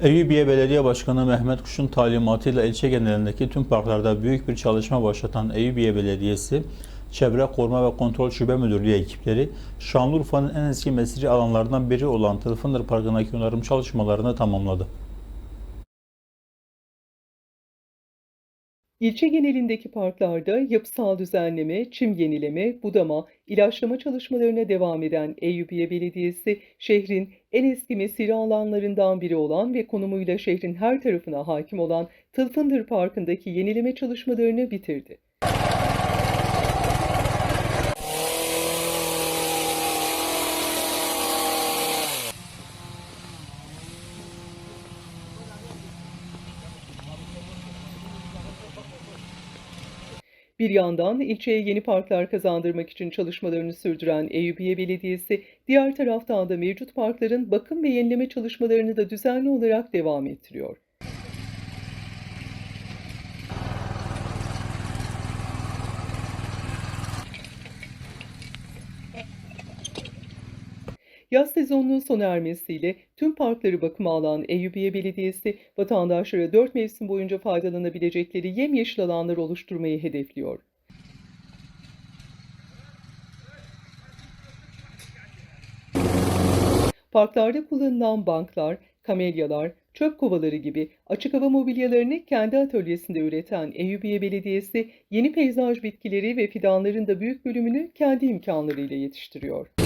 Eyüpiye Belediye Başkanı Mehmet Kuş'un talimatıyla ilçe genelindeki tüm parklarda büyük bir çalışma başlatan Eyüpiye Belediyesi, Çevre Koruma ve Kontrol Şube Müdürlüğü ekipleri, Şanlıurfa'nın en eski mesire alanlarından biri olan Tılfındır Parkı'ndaki onarım çalışmalarını tamamladı. İlçe genelindeki parklarda yapısal düzenleme, çim yenileme, budama, ilaçlama çalışmalarına devam eden Eyüpiye Belediyesi, şehrin en eski mesire alanlarından biri olan ve konumuyla şehrin her tarafına hakim olan Tılfındır Parkı'ndaki yenileme çalışmalarını bitirdi. Bir yandan ilçeye yeni parklar kazandırmak için çalışmalarını sürdüren Eyüpiye Belediyesi, diğer taraftan da mevcut parkların bakım ve yenileme çalışmalarını da düzenli olarak devam ettiriyor. Yaz sezonunun sona ermesiyle tüm parkları bakıma alan Eyüpiye Belediyesi, vatandaşlara 4 mevsim boyunca faydalanabilecekleri yemyeşil alanlar oluşturmayı hedefliyor. Parklarda kullanılan banklar, kamelyalar, çöp kovaları gibi açık hava mobilyalarını kendi atölyesinde üreten Eyüpiye Belediyesi, yeni peyzaj bitkileri ve fidanların da büyük bölümünü kendi imkanlarıyla yetiştiriyor.